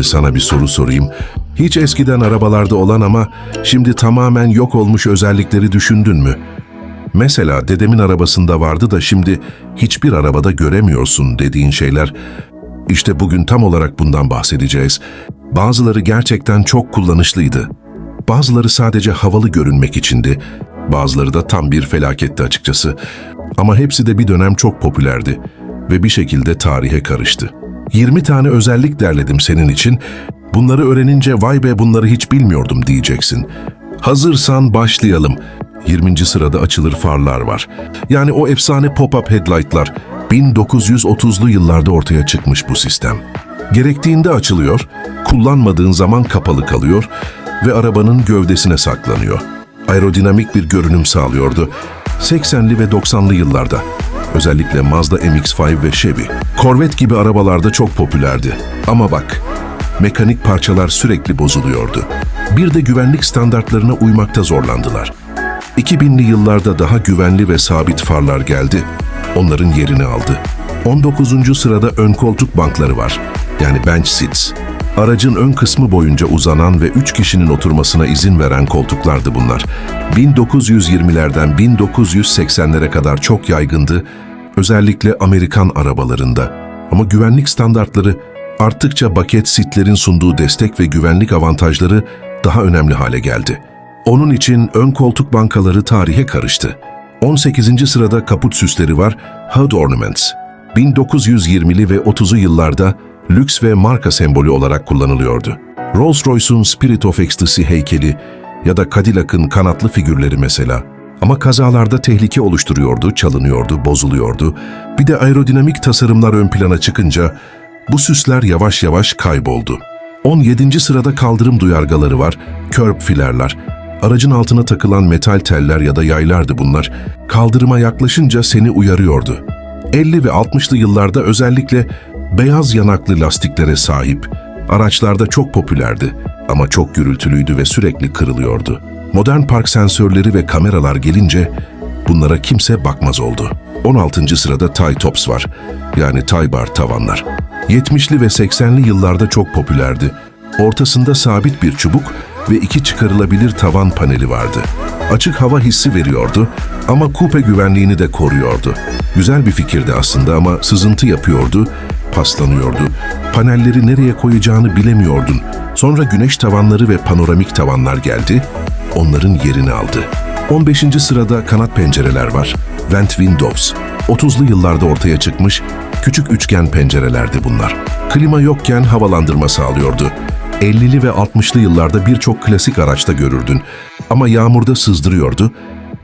Şimdi sana bir soru sorayım. Hiç eskiden arabalarda olan ama şimdi tamamen yok olmuş özellikleri düşündün mü? Mesela dedemin arabasında vardı da şimdi hiçbir arabada göremiyorsun dediğin şeyler. İşte bugün tam olarak bundan bahsedeceğiz. Bazıları gerçekten çok kullanışlıydı. Bazıları sadece havalı görünmek içindi. Bazıları da tam bir felaketti açıkçası. Ama hepsi de bir dönem çok popülerdi ve bir şekilde tarihe karıştı. 20 tane özellik derledim senin için. Bunları öğrenince vay be bunları hiç bilmiyordum diyeceksin. Hazırsan başlayalım. 20. sırada açılır farlar var. Yani o efsane pop-up headlight'lar. 1930'lu yıllarda ortaya çıkmış bu sistem. Gerektiğinde açılıyor, kullanmadığın zaman kapalı kalıyor ve arabanın gövdesine saklanıyor. Aerodinamik bir görünüm sağlıyordu. 80'li ve 90'lı yıllarda. Özellikle Mazda MX-5 ve Chevy. Corvette gibi arabalarda çok popülerdi. Ama bak, mekanik parçalar sürekli bozuluyordu. Bir de güvenlik standartlarına uymakta zorlandılar. 2000'li yıllarda daha güvenli ve sabit farlar geldi. Onların yerini aldı. 19. sırada ön koltuk bankları var. Yani bench seats. Aracın ön kısmı boyunca uzanan ve 3 kişinin oturmasına izin veren koltuklardı bunlar. 1920'lerden 1980'lere kadar çok yaygındı, özellikle Amerikan arabalarında. Ama güvenlik standartları arttıkça baket sitlerin sunduğu destek ve güvenlik avantajları daha önemli hale geldi. Onun için ön koltuk bankaları tarihe karıştı. 18. sırada kaput süsleri var, Hood Ornaments. 1920'li ve 30'u yıllarda lüks ve marka sembolü olarak kullanılıyordu. Rolls-Royce'un Spirit of Ecstasy heykeli ya da Cadillac'ın kanatlı figürleri mesela. Ama kazalarda tehlike oluşturuyordu, çalınıyordu, bozuluyordu. Bir de aerodinamik tasarımlar ön plana çıkınca bu süsler yavaş yavaş kayboldu. 17. sırada kaldırım duyargaları var, curb filerler. Aracın altına takılan metal teller ya da yaylardı bunlar. Kaldırıma yaklaşınca seni uyarıyordu. 50 ve 60'lı yıllarda özellikle beyaz yanaklı lastiklere sahip araçlarda çok popülerdi ama çok gürültülüydü ve sürekli kırılıyordu. Modern park sensörleri ve kameralar gelince bunlara kimse bakmaz oldu. 16. sırada tie tops var. Yani tie bar tavanlar. 70'li ve 80'li yıllarda çok popülerdi. Ortasında sabit bir çubuk ve iki çıkarılabilir tavan paneli vardı. Açık hava hissi veriyordu ama kupe güvenliğini de koruyordu. Güzel bir fikirdi aslında ama sızıntı yapıyordu, paslanıyordu. Panelleri nereye koyacağını bilemiyordun. Sonra güneş tavanları ve panoramik tavanlar geldi, onların yerini aldı. 15. sırada kanat pencereler var. Vent Windows. 30'lu yıllarda ortaya çıkmış küçük üçgen pencerelerdi bunlar. Klima yokken havalandırma sağlıyordu. 50'li ve 60'lı yıllarda birçok klasik araçta görürdün. Ama yağmurda sızdırıyordu.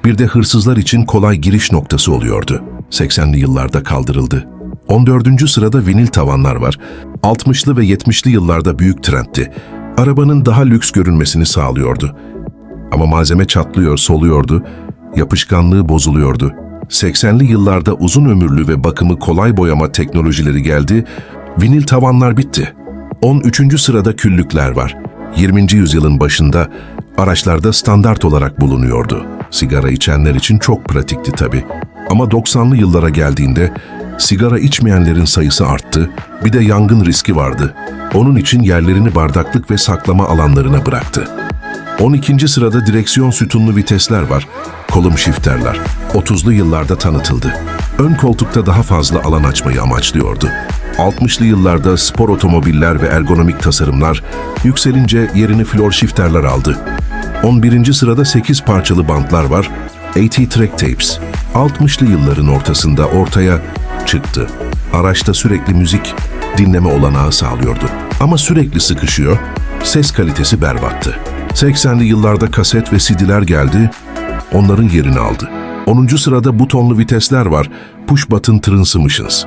Bir de hırsızlar için kolay giriş noktası oluyordu. 80'li yıllarda kaldırıldı. 14. sırada vinil tavanlar var. 60'lı ve 70'li yıllarda büyük trendti. Arabanın daha lüks görünmesini sağlıyordu. Ama malzeme çatlıyor, soluyordu, yapışkanlığı bozuluyordu. 80'li yıllarda uzun ömürlü ve bakımı kolay boyama teknolojileri geldi, vinil tavanlar bitti. 13. sırada küllükler var. 20. yüzyılın başında araçlarda standart olarak bulunuyordu. Sigara içenler için çok pratikti tabii. Ama 90'lı yıllara geldiğinde sigara içmeyenlerin sayısı arttı, bir de yangın riski vardı. Onun için yerlerini bardaklık ve saklama alanlarına bıraktı. 12. sırada direksiyon sütunlu vitesler var, kolum shifterler. 30'lu yıllarda tanıtıldı. Ön koltukta daha fazla alan açmayı amaçlıyordu. 60'lı yıllarda spor otomobiller ve ergonomik tasarımlar yükselince yerini floor shifterler aldı. 11. sırada 8 parçalı bantlar var, AT Track Tapes. 60'lı yılların ortasında ortaya çıktı. Araçta sürekli müzik dinleme olanağı sağlıyordu. Ama sürekli sıkışıyor, ses kalitesi berbattı. 80'li yıllarda kaset ve CD'ler geldi, onların yerini aldı. 10. sırada butonlu vitesler var, push button transmissions.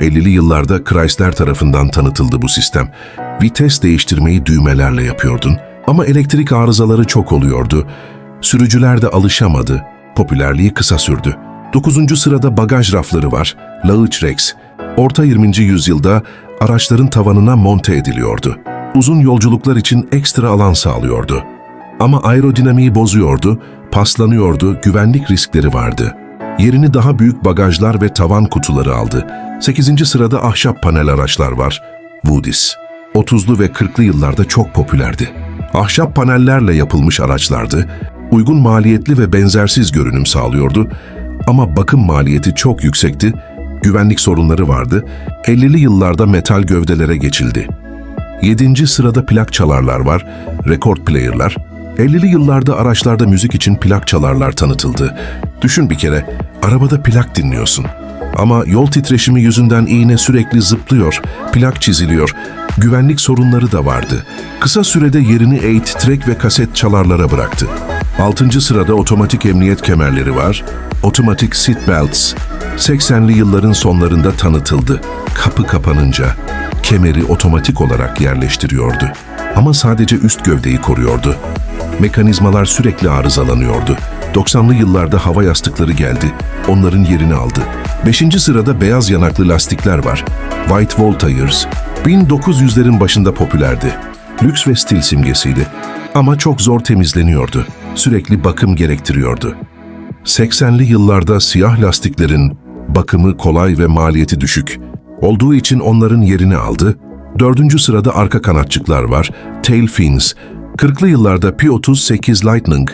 50'li yıllarda Chrysler tarafından tanıtıldı bu sistem. Vites değiştirmeyi düğmelerle yapıyordun ama elektrik arızaları çok oluyordu. Sürücüler de alışamadı. Popülerliği kısa sürdü. 9. sırada bagaj rafları var, Lauch Rex. Orta 20. yüzyılda araçların tavanına monte ediliyordu. Uzun yolculuklar için ekstra alan sağlıyordu. Ama aerodinamiği bozuyordu, paslanıyordu, güvenlik riskleri vardı. Yerini daha büyük bagajlar ve tavan kutuları aldı. 8. sırada ahşap panel araçlar var. Woodies. 30'lu ve 40'lı yıllarda çok popülerdi. Ahşap panellerle yapılmış araçlardı, uygun maliyetli ve benzersiz görünüm sağlıyordu ama bakım maliyeti çok yüksekti, güvenlik sorunları vardı, 50'li yıllarda metal gövdelere geçildi. 7. sırada plak çalarlar var, record player'lar. 50'li yıllarda araçlarda müzik için plak çalarlar tanıtıldı. Düşün bir kere, arabada plak dinliyorsun. Ama yol titreşimi yüzünden iğne sürekli zıplıyor, plak çiziliyor. Güvenlik sorunları da vardı. Kısa sürede yerini 8-track ve kaset çalarlara bıraktı. 6. sırada otomatik emniyet kemerleri var. Otomatik seat belts. 80'li yılların sonlarında tanıtıldı. Kapı kapanınca kemeri otomatik olarak yerleştiriyordu. Ama sadece üst gövdeyi koruyordu. Mekanizmalar sürekli arızalanıyordu. 90'lı yıllarda hava yastıkları geldi. Onların yerini aldı. 5. sırada beyaz yanaklı lastikler var. White Wall Tires. 1900'lerin başında popülerdi. Lüks ve stil simgesiydi. Ama çok zor temizleniyordu. Sürekli bakım gerektiriyordu. 80'li yıllarda siyah lastiklerin bakımı kolay ve maliyeti düşük. Olduğu için onların yerini aldı. Dördüncü sırada arka kanatçıklar var, tail fins. 40'lı yıllarda P-38 Lightning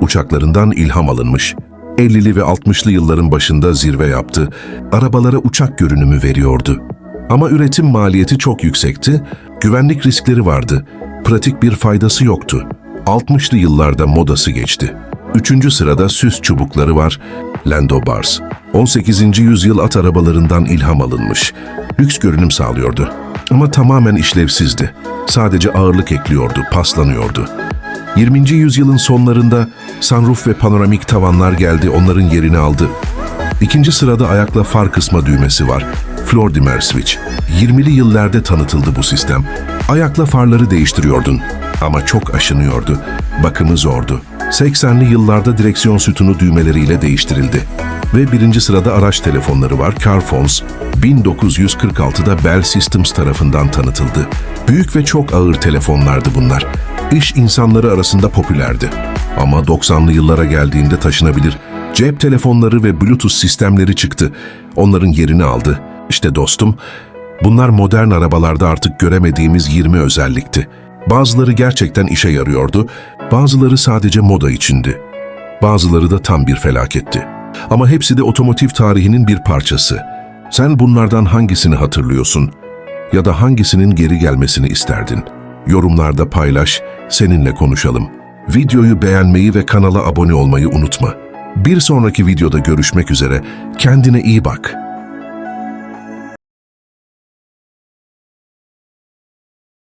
uçaklarından ilham alınmış. 50'li ve 60'lı yılların başında zirve yaptı. Arabalara uçak görünümü veriyordu. Ama üretim maliyeti çok yüksekti, güvenlik riskleri vardı. Pratik bir faydası yoktu. 60'lı yıllarda modası geçti. Üçüncü sırada süs çubukları var, Lando Bars. 18. yüzyıl at arabalarından ilham alınmış. Lüks görünüm sağlıyordu. Ama tamamen işlevsizdi. Sadece ağırlık ekliyordu, paslanıyordu. 20. yüzyılın sonlarında sunroof ve panoramik tavanlar geldi, onların yerini aldı. İkinci sırada ayakla far kısma düğmesi var. Floor dimmer switch. 20'li yıllarda tanıtıldı bu sistem. Ayakla farları değiştiriyordun ama çok aşınıyordu. Bakımı zordu. 80'li yıllarda direksiyon sütunu düğmeleriyle değiştirildi. Ve birinci sırada araç telefonları var. Carphones 1946'da Bell Systems tarafından tanıtıldı. Büyük ve çok ağır telefonlardı bunlar. İş insanları arasında popülerdi. Ama 90'lı yıllara geldiğinde taşınabilir cep telefonları ve Bluetooth sistemleri çıktı. Onların yerini aldı. İşte dostum, bunlar modern arabalarda artık göremediğimiz 20 özellikti. Bazıları gerçekten işe yarıyordu, bazıları sadece moda içindi. Bazıları da tam bir felaketti. Ama hepsi de otomotiv tarihinin bir parçası. Sen bunlardan hangisini hatırlıyorsun? Ya da hangisinin geri gelmesini isterdin? Yorumlarda paylaş, seninle konuşalım. Videoyu beğenmeyi ve kanala abone olmayı unutma. Bir sonraki videoda görüşmek üzere. Kendine iyi bak.